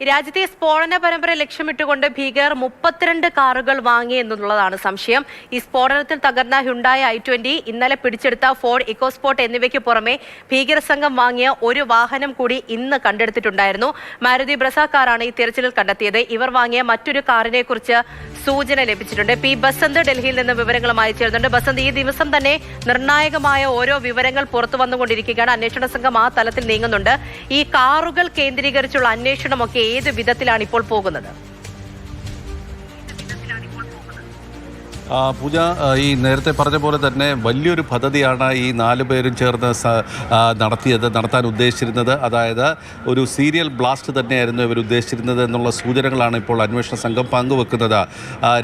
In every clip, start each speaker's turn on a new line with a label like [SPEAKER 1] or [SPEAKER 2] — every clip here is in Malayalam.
[SPEAKER 1] രാജ്യത്തെ സ്ഫോടന പരമ്പര ലക്ഷ്യമിട്ടുകൊണ്ട് ഭീകരർ മുപ്പത്തിരണ്ട് കാറുകൾ വാങ്ങി എന്നുള്ളതാണ് സംശയം. ഈ സ്ഫോടനത്തിൽ തകർന്ന ഹ്യുണ്ടായ ഐ ട്വന്റി ഇന്നലെ പിടിച്ചെടുത്ത ഫോർഡ് ഇക്കോസ്പോർട്ട് എന്നിവയ്ക്ക് പുറമെ ഭീകര സംഘം വാങ്ങിയ ഒരു വാഹനം കൂടി ഇന്ന് കണ്ടെടുത്തിട്ടുണ്ടായിരുന്നു. മാരുതി ബ്രസ കാറാണ് ഈ തിരച്ചിലിൽ കണ്ടെത്തിയത്. ഇവർ വാങ്ങിയ മറ്റൊരു കാറിനെ കുറിച്ച് സൂചന ലഭിച്ചിട്ടുണ്ട്. പി ബസന്ത് ഡൽഹിയിൽ നിന്ന് വിവരങ്ങളുമായി ചേർന്നുണ്ട് ബസന്ത് ഈ ദിവസം തന്നെ നിർണായകമായ ഓരോ വിവരങ്ങൾ പുറത്തു വന്നുകൊണ്ടിരിക്കുകയാണ്. അന്വേഷണ സംഘം ആ തലത്തിൽ നീങ്ങുന്നുണ്ട്. ഈ കാറുകൾ കേന്ദ്രീകരിച്ചുള്ള അന്വേഷണമൊക്കെ ഏത് വിധത്തിലാണ് ഇപ്പോൾ പോകുന്നത്?
[SPEAKER 2] പൂജ ഈ നേരത്തെ പറഞ്ഞ പോലെ തന്നെ വലിയൊരു പദ്ധതിയാണ് ഈ നാല് പേരും ചേർന്ന് നടത്തിയത് നടത്താൻ ഉദ്ദേശിച്ചിരുന്നത്. അതായത് ഒരു സീരിയൽ ബ്ലാസ്റ്റ് തന്നെയായിരുന്നു ഇവർ ഉദ്ദേശിച്ചിരുന്നത് എന്നുള്ള സൂചനകളാണ് ഇപ്പോൾ അന്വേഷണ സംഘം പങ്കുവെക്കുന്നത്.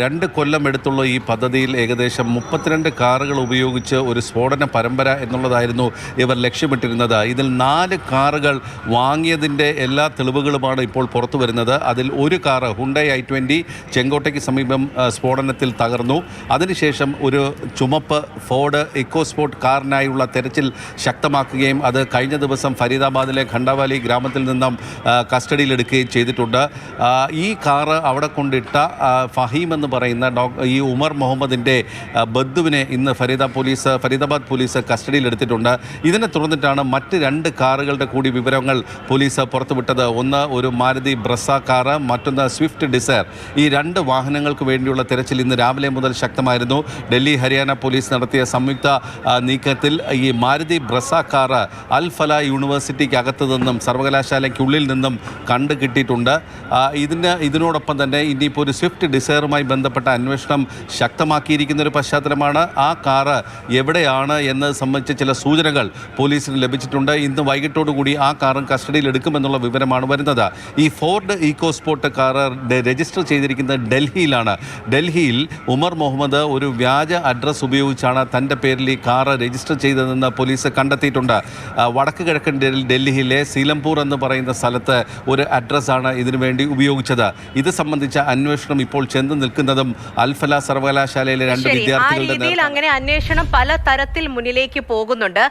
[SPEAKER 2] രണ്ട് കൊല്ലം എടുത്തുള്ള ഈ പദ്ധതിയിൽ ഏകദേശം മുപ്പത്തിരണ്ട് കാറുകൾ ഉപയോഗിച്ച് ഒരു സ്ഫോടന പരമ്പര എന്നുള്ളതായിരുന്നു ഇവർ ലക്ഷ്യമിട്ടിരുന്നത്. ഇതിൽ നാല് കാറുകൾ വാങ്ങിയതിന്റെ എല്ലാ തെളിവുകളുമാണ് ഇപ്പോൾ പുറത്തു വരുന്നത് അതിൽ ഒരു കാറ് ഹുണ്ടൈ ഐ ട്വന്റി ചെങ്കോട്ടയ്ക്ക് സമീപം സ്ഫോടനത്തിൽ തകർന്നു. അതിനുശേഷം ഒരു ചുമപ്പ് ഫോർഡ് ഇക്കോസ്പോർട്ട് കാറിനായുള്ള തെരച്ചിൽ ശക്തമാക്കുകയും അത് കഴിഞ്ഞ ദിവസം ഫരീദാബാദിലെ ഖണ്ഡാവാലി ഗ്രാമത്തിൽ നിന്നും കസ്റ്റഡിയിലെടുക്കുകയും ചെയ്തിട്ടുണ്ട്. ഈ കാറ് അവിടെ കൊണ്ടിട്ട ഫഹീം എന്ന് പറയുന്ന ഈ ഉമർ മുഹമ്മദിന്റെ ബന്ധുവിനെ ഇന്ന് ഫരീദ പോലീസ് ഫരീദാബാദ് പോലീസ് കസ്റ്റഡിയിലെടുത്തിട്ടുണ്ട്. ഇതിനെ തുടർന്നിട്ടാണ് മറ്റ് രണ്ട് കാറുകളുടെ കൂടി വിവരങ്ങൾ പോലീസ് പുറത്തുവിട്ടത്. ഒന്ന് ഒരു മാരുതി ബ്രസ കാറ് മറ്റൊന്ന് സ്വിഫ്റ്റ് ഡിസയർ. ഈ രണ്ട് വാഹനങ്ങൾക്ക് വേണ്ടിയുള്ള തെരച്ചിൽ ഇന്ന് രാവിലെ മുതൽ ശക്തമായിരുന്നു. ഡൽഹി ഹരിയാന പോലീസ് നടത്തിയ സംയുക്ത നീക്കത്തിൽ ഈ മാരുതി ബ്രസ കാറ് അൽ ഫല യൂണിവേഴ്സിറ്റിക്ക് അകത്ത് നിന്നും സർവകലാശാലയ്ക്കുള്ളിൽ നിന്നും കണ്ടു കിട്ടിയിട്ടുണ്ട്. ഇതിന് ഇതിനോടൊപ്പം തന്നെ ഇനിയിപ്പോൾ ഒരു സ്വിഫ്റ്റ് ഡിസയറുമായി ബന്ധപ്പെട്ട അന്വേഷണം ശക്തമാക്കിയിരിക്കുന്ന ഒരു പശ്ചാത്തലമാണ്. ആ കാറ് എവിടെയാണ് എന്ന് സംബന്ധിച്ച് ചില സൂചനകൾ പോലീസിന് ലഭിച്ചിട്ടുണ്ട്. ഇന്ന് വൈകിട്ടോടുകൂടി ആ കാറും കസ്റ്റഡിയിൽ എടുക്കുമെന്നുള്ള വിവരമാണ് വരുന്നത്. ഈ ഫോർഡ് ഈക്കോസ്പോർട്ട് കാറ് രജിസ്റ്റർ ചെയ്തിരിക്കുന്നത് ഡൽഹിയിലാണ്. ഡൽഹിയിൽ ഉമർ മുഹമ്മദ് ഒരു വ്യാജ അഡ്രസ്സ് ഉപയോഗിച്ചാണ് തന്റെ പേരിൽ ഈ കാറ് രജിസ്റ്റർ ചെയ്തതെന്ന് പോലീസ് കണ്ടെത്തിയിട്ടുണ്ട്. വടക്ക് കിഴക്കൻ ഡൽഹിയിലെ സീലംപൂർ എന്ന് പറയുന്ന സ്ഥലത്ത് ഒരു അഡ്രസ്സാണ് ഇതിനുവേണ്ടി ഉപയോഗിച്ചത്. ഇത് സംബന്ധിച്ച അന്വേഷണം ഇപ്പോൾ ചെന്ന് നിൽക്കുന്നതും അൽഫല സർവകലാശാലയിലെ രണ്ട് വിദ്യാർത്ഥികളുടെ
[SPEAKER 1] അങ്ങനെ അന്വേഷണം പല തരത്തിൽ മുന്നിലേക്ക് പോകുന്നുണ്ട്.